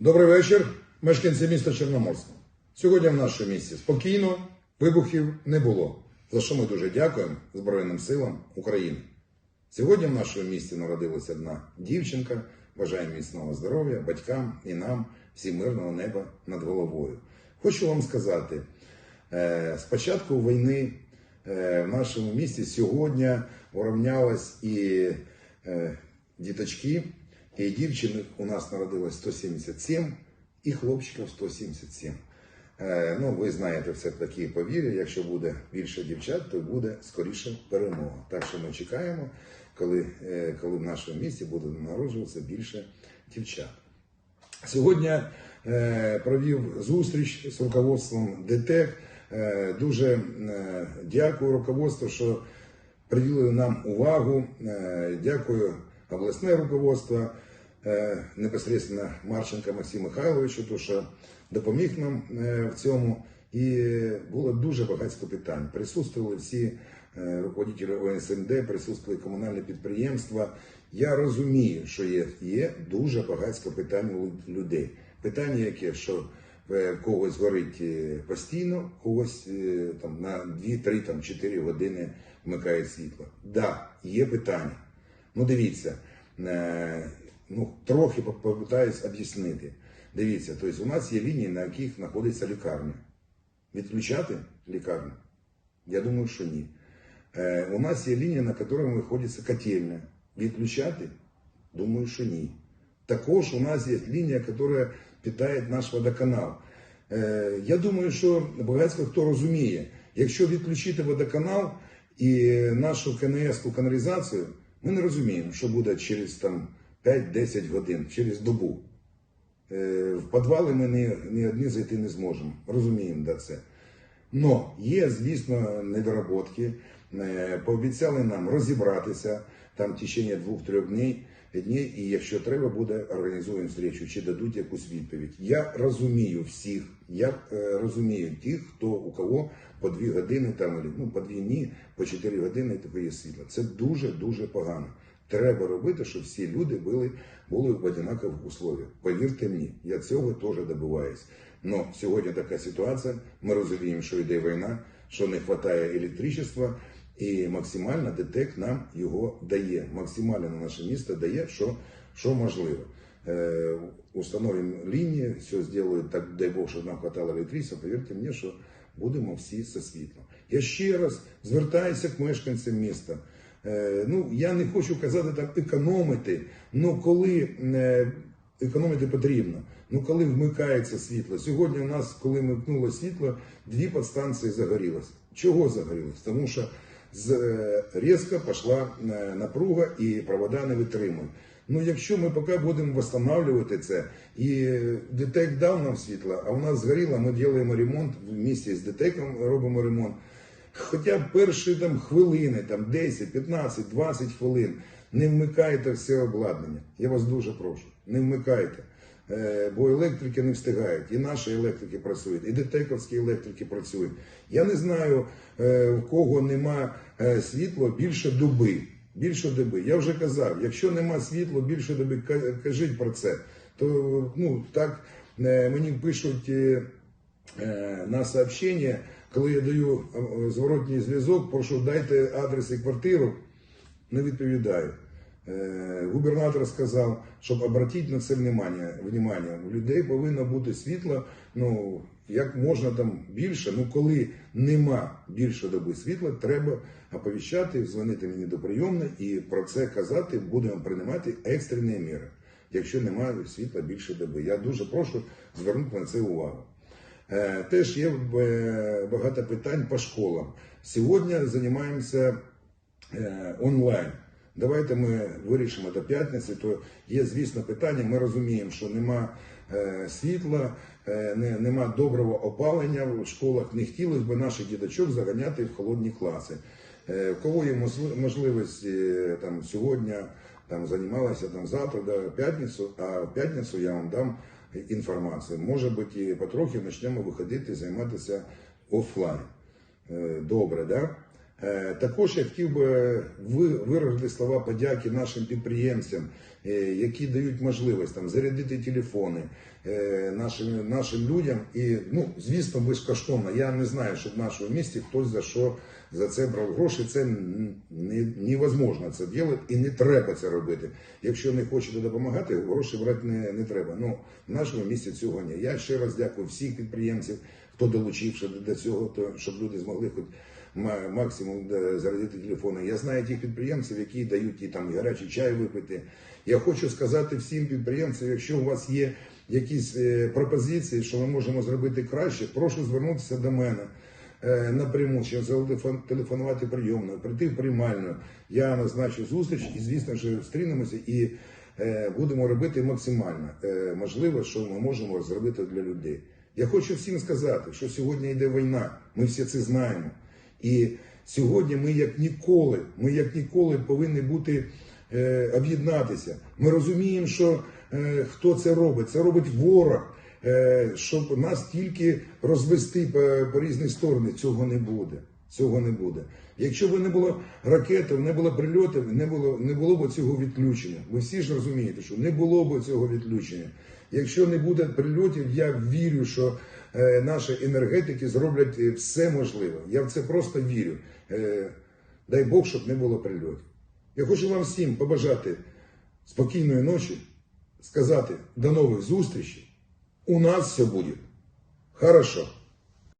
Добрий вечір, мешканці міста Чорноморська. Сьогодні в нашому місті спокійно, вибухів не було, за що ми дуже дякуємо Збройним силам України. Сьогодні в нашому місті народилася одна дівчинка. Бажаємо міцного здоров'я батькам і нам, всім мирного неба над головою. Хочу вам сказати, е, з початку війни е, в нашому місті сьогодні урівнялось і е, діточки, і дівчинок у нас народилось 177, і хлопчиків 177. Е, Ну, ви знаєте, це такі повір'я. Якщо буде більше дівчат, то буде скоріше перемога. Так що ми чекаємо, коли, е, коли в нашому місті буде народжуватися більше дівчат. Сьогодні е, провів зустріч з руководством ДТЕК. Е, дуже дякую руководству, що приділили нам увагу. Дякую обласне руководство, непосредственно Марченка Максиму Михайловичу, то що допоміг нам е, в цьому. І було дуже багатько питань. Присутствували всі е, руководителі ОСМД, присутствували комунальні підприємства. Я розумію, що є, є дуже багатько питань у людей. Питання, яке що е, в когось горить е, постійно, когось е, там на 2-3 там 4 години вмикає світло. Да, є питання. Ну дивіться, е, ну трохи попитаюсь об'яснити. Дивіться, тобто у нас є лінії, на яких знаходиться лікарня. Відключати лікарню? Я думаю, що ні. Е, у нас є лінія, на якій знаходиться котельня. Відключати? Думаю, що ні. Також у нас є лінія, яка питає наш водоканал. Е, я думаю, що багатько хто розуміє, якщо відключити водоканал і нашу КНС каналізацію, ми не розуміємо, що буде через там 5-10 годин, через добу. Е, В підвали ми ні, ні одні зайти не зможемо. Розуміємо да, це. Но є, звісно, недоработки. Е, Пообіцяли нам розібратися там в течение двох-трьох днів, днів, і якщо треба буде, організуємо зустрічу, чи дадуть якусь відповідь. Я розумію всіх, я е, розумію тих, хто у кого по дві години там, ну, по дві дні, по чотири години такої світла. Це дуже-дуже погано. Треба робити, щоб всі люди були, були в однакових условиях. Повірте мені, я цього теж добиваюсь. Но сьогодні така ситуація. Ми розуміємо, що йде війна, що не вистачає електричества, і максимально ДТЕК нам його дає. Максимально на наше місто дає, що, що можливо. Е, установимо лінії, все зроблять так, дай Бог, щоб нам хватало електричества. Повірте мені, що будемо всі світлом. Я ще раз звертаюся к мешканцям міста. Е, ну, я не хочу казати там економити, але коли е, економити потрібно, ну коли вмикається світло. Сьогодні у нас, коли вмикнуло світло, дві підстанції загорілося. Чого загорілося? Тому що е, різко пішла напруга і провода не витримують. Ну, якщо ми поки будемо встановлювати це, і ДТЕК дав нам світло, а у нас згоріло, ми робимо ремонт в місті з ДТЕКом робимо ремонт. Хоча б перші там хвилини, там 10, 15, 20 хвилин, не вмикайте все обладнання. Я вас дуже прошу, не вмикайте. Е, Бо електрики не встигають, і наші електрики працюють, і детековські електрики працюють. Я не знаю, е, в кого нема е, світла більше доби. Більше доби. Я вже казав, якщо нема світла більше доби, кажіть про це. То ну так мені пишуть на сообщення, коли я даю е, зворотній зв'язок, прошу дайте адрес і квартиру, не відповідаю. Е, Губернатор сказав, щоб обратити на це внимання. У людей повинно бути світло, ну як можна там більше. Ну коли нема більше доби світла, треба оповіщати, дзвонити мені до прийомної і про це казати, будемо приймати екстрені міри, якщо немає світла більше доби. Я дуже прошу звернути на це увагу. Е, Теж є е, багато питань по школам. Сьогодні займаємося е, онлайн. Давайте ми вирішимо до п'ятниці. То є, звісно, питання. Ми розуміємо, що нема світла, нема доброго опалення в школах. Не хотілося б наших діточок заганяти в холодні класи. В кого є можливість там сьогодні там займалася там завтра до п'ятницю, а в п'ятницю я вам дам інформацію. Може бути, і потрохи почнемо виходити займатися офлайн. Е, Добре, да? Е, Також я хотів би ви- виразити слова подяки нашим підприємцям, е, які дають можливість там зарядити телефони е, нашим, нашим людям. І ну, звісно, безкоштовно. Я не знаю, щоб в нашому місті хтось за що за це брав гроші. Це невозможно це робити і не треба це робити. Якщо не хочете допомагати, гроші брати не, не треба. Ну в нашому місті цього ні. Я ще раз дякую всіх підприємців, хто долучився до цього, то щоб люди змогли хоч максимум зарядити телефони. Я знаю тих підприємців, які дають і там гарячий чай випити. Я хочу сказати всім підприємцям, якщо у вас є якісь е, пропозиції, що ми можемо зробити краще, прошу звернутися до мене. Е, Напряму чи телефонувати прийомною, прийти в приймальну. Я назначу зустріч і, звісно ж, зустрінемося і е, будемо робити максимально е, можливе, що ми можемо зробити для людей. Я хочу всім сказати, що сьогодні йде війна, ми всі це знаємо. І сьогодні ми як ніколи, ми як ніколи повинні бути об'єднатися. Ми розуміємо, що хто це робить. Це робить ворог, щоб нас тільки розвести по, по різні сторони. Цього не буде. Цього не буде. Якщо б не було ракетів, не було прильотів, не було, не було б цього відключення. Ви всі ж розумієте, що не було б цього відключення. Якщо не буде прильотів, я вірю, що е, наші енергетики зроблять е, все можливе. Я в це просто вірю. Е, дай Бог, щоб не було прильотів. Я хочу вам всім побажати спокійної ночі, сказати до нових зустрічей. У нас все будет хорошо.